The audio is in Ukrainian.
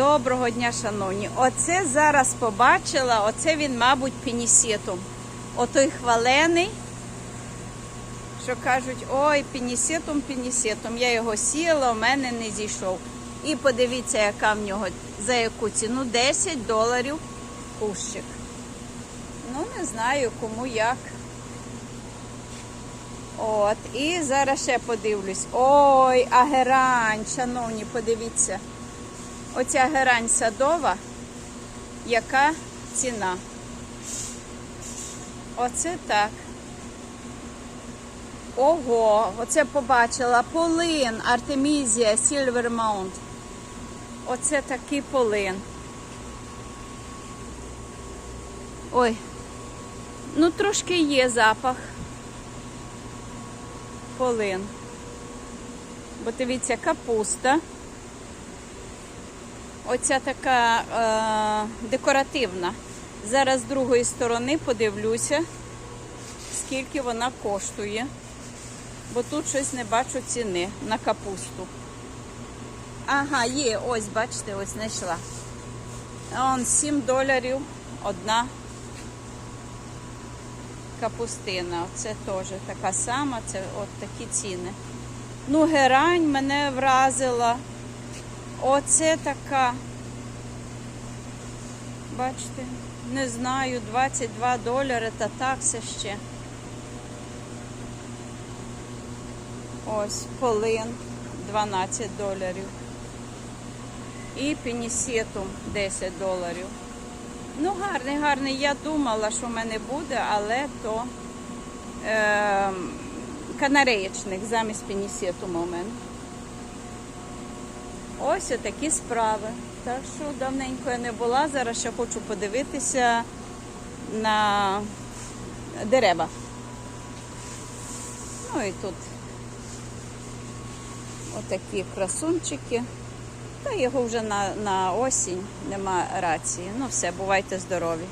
Доброго дня, шановні. Оце зараз побачила, оце він, мабуть, пінісетум. Отой хвалений, що кажуть, ой, пінісетум, пінісетум. Я його сіяла, у мене не зійшов. І подивіться, яка в нього, за яку ціну 10 доларів кущик. Ну, не знаю, кому як. От, і зараз ще подивлюсь. Ой, а герань, шановні, подивіться. Оця герань садова, яка ціна? Оце так. Ого, оце побачила полин Артемізія Mount. Оце такий полин. Ой, ну трошки є запах. Полин. Бо дивіться, капуста. Оця така е, декоративна. Зараз з другої сторони подивлюся, скільки вона коштує. Бо тут щось не бачу ціни на капусту. Ага, є, ось, бачите, ось знайшла. Он 7 доларів одна капустина. Це теж така сама, це от такі ціни. Ну, герань мене вразила. Оце така. Бачите, не знаю, 22 долари, та так все ще. Ось полин 12 доларів. І пенісетум 10 доларів. Ну, гарний, гарний. Я думала, що в мене буде, але то е, канареєчник замість пенісетума у мене. Ось такі справи. Так що давненько я не була. Зараз ще хочу подивитися на дерева. Ну і тут отакі красунчики. Та його вже на, на осінь нема рації. Ну все, бувайте здорові.